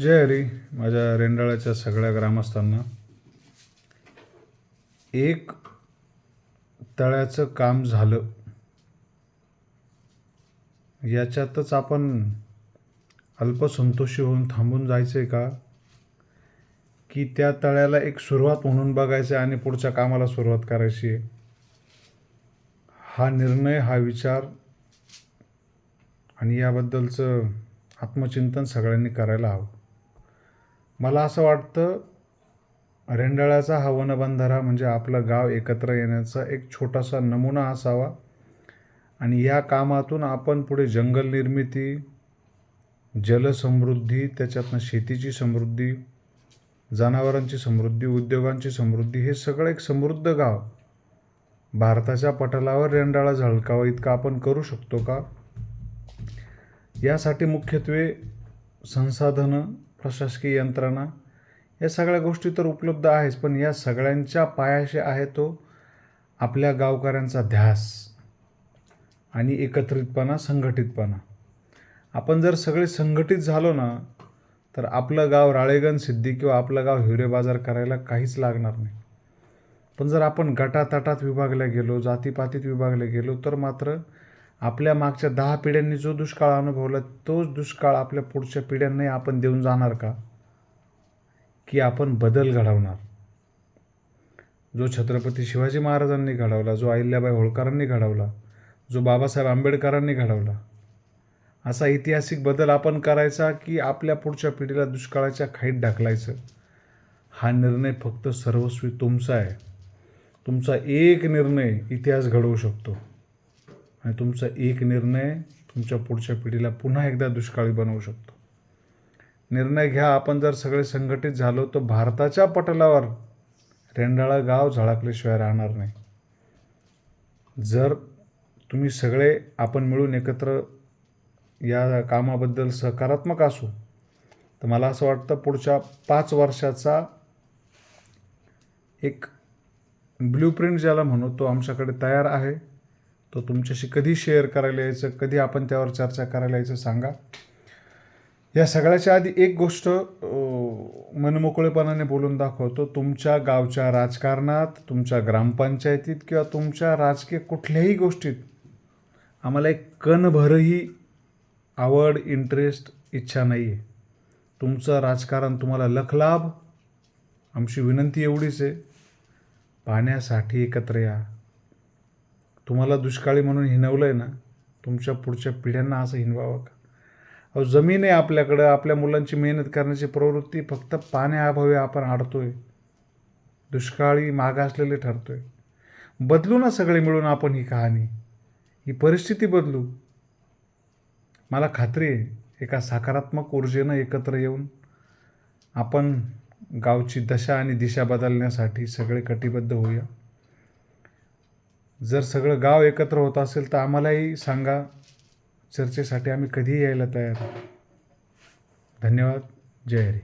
जय हरी. माझ्या रेंडाळ्याच्या सगळ्या ग्रामस्थांना एक तळ्याचं काम झालं. याच्यातच आपण अल्पसंतोषी होऊन थांबून जायचं आहे का? की त्या तळ्याला एक सुरुवात म्हणून बघायचं आहे आणि पुढच्या कामाला सुरुवात करायची आहे. हा निर्णय हा विचार आणि याबद्दलचं आत्मचिंतन सगळ्यांनी करायला हवं. मला असं वाटतं रेंडाळ्याचा हा वनबंधारा म्हणजे आपलं गाव एकत्र येण्याचा एक छोटासा नमुना असावा. आणि या कामातून आपण पुढे जंगल निर्मिती जलसमृद्धी त्याच्यातनं शेतीची समृद्धी जनावरांची समृद्धी उद्योगांची समृद्धी हे सगळं एक समृद्ध गाव. भारताच्या पटलावर रेंडाळा झळकावा इतकं आपण करू शकतो का? यासाठी मुख्यत्वे संसाधनं प्रशासकीय यंत्रणा या सगळ्या गोष्टी तर उपलब्ध आहेच पण या सगळ्यांच्या पायाशी आहे तो आपल्या गावकऱ्यांचा ध्यास आणि एकत्रितपणा संघटितपणा. आपण जर सगळे संघटित झालो ना तर आपलं गाव राळेगण सिद्धी किंवा आपलं गाव हिवरे बाजार करायला काहीच लागणार नाही. पण जर आपण गटातटात विभागल्या गेलो जातीपातीत विभागल्या गेलो तर मात्र आपल्या मागच्या दहा पिढ्यांनी जो दुष्काळ अनुभवला तोच दुष्काळ आपल्या पुढच्या पिढ्यांनाही आपण देऊन जाणार का? की आपण बदल घडवणार? जो छत्रपती शिवाजी महाराजांनी घडवला जो अहिल्याबाई होळकरांनी घडवला जो बाबासाहेब आंबेडकरांनी घडवला असा ऐतिहासिक बदल आपण करायचा की आपल्या पुढच्या पिढीला दुष्काळाच्या खाईत ढकलायचं हा निर्णय फक्त सर्वस्वी तुमचा आहे. तुमचा एक निर्णय इतिहास घडवू शकतो. आणि तुमचा एक निर्णय तुमच्या पुढच्या पिढीला पुन्हा एकदा दुष्काळी बनवू शकतो. निर्णय घ्या आपण जर सगळे संघटित झालो तर भारताच्या पटलावर रेंडाळा गाव झळकल्याशिवाय राहणार नाही. जर तुम्ही सगळे आपण मिळून एकत्र या कामाबद्दल सकारात्मक असू तर मला असं वाटतं पुढच्या पाच वर्षाचा एक ब्ल्यूप्रिंट ज्याला म्हणू तो आमच्याकडे तयार आहे. तो तुमच्याशी कधी शेअर करायला यायचं कधी आपण त्यावर चर्चा करायला यायचं सांगा. या सगळ्याच्या आधी एक गोष्ट मनमोकळेपणाने बोलून दाखवतो. तुमच्या गावच्या राजकारणात तुमच्या ग्रामपंचायतीत किंवा तुमच्या राजकीय कुठल्याही गोष्टीत आम्हाला एक कणभरही आवड इंटरेस्ट इच्छा नाही आहे तुमचं राजकारण तुम्हाला लखलाभ आमची विनंती एवढीच आहे. पाण्यासाठी एकत्र या. तुम्हाला दुष्काळी म्हणून हिनवलं आहे ना तुमच्या पुढच्या पिढ्यांना असं हिनवावं का? अहो जमीन आहे आपल्याकडं आपल्या मुलांची मेहनत करण्याची प्रवृत्ती फक्त पाण्याअभावी आपण अडतोय दुष्काळी मागासलेले ठरतोय. बदलू ना सगळे मिळून आपण ही कहाणी. ही परिस्थिती बदलू. मला खात्री आहे एका सकारात्मक ऊर्जेनं एकत्र येऊन आपण गावची दशा आणि दिशा बदलण्यासाठी सगळे कटिबद्ध होऊया. जर सगळं गाव एकत्र होत असेल तर आम्हालाही सांगा. चर्चेसाठी आम्ही कधीही यायला तयार. धन्यवाद. जय हरी.